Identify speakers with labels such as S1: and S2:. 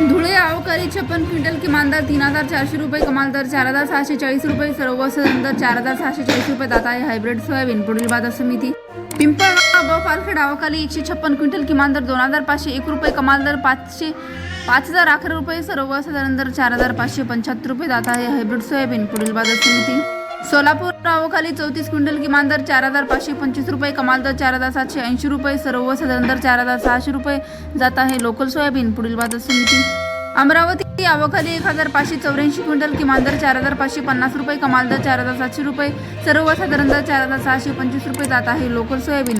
S1: धुळे आवकारी छप्पन क्विंटल किमान दर तीन हजार चारशे रुपये कमाल दर चार हजार सहाशे चाळीस रुपये सर्वसाधारण दर चार हजार सहाशे चाळीस रुपये दाता आहे हायब्रिड सोयाबीन पुढील बाजार समिती. पिंपळगाव ब पालखेड आवकाली एकशे छप्पन क्विंटल किमान दर दोन हजार पाचशे एक रुपये कमाल दर पाचशे पाच हजार अकरा रुपये सर्वसाधारण दर चार हजार पाचशे पंच्याहत्तर रुपये दाता आहे हायब्रिड सोयाबीन पुढील बाजार समिती. सोलापूर नावाखाली चौतीस क्विंटल किमान दर चार हजार पाचशे पंचवीस रुपये कमाल दर चार हजार सातशे ऐंशी रुपये सर्वसाधारण दर चार हजार सहाशे रुपये. जात आहे लोकल सोयाबीन. पुढील बाजार समिती. अमरावती अवकाली एक हजार पाचशे चौऱ्याऐंशी क्विंटल किमान दर चार हजार पाचशे पन्नास रुपये कमाल दर चार हजार सातशे रुपये सर्वसाधारण दर चार हजार सहाशे पंचवीस रुपये जात आहे लोकल सोयाबीन.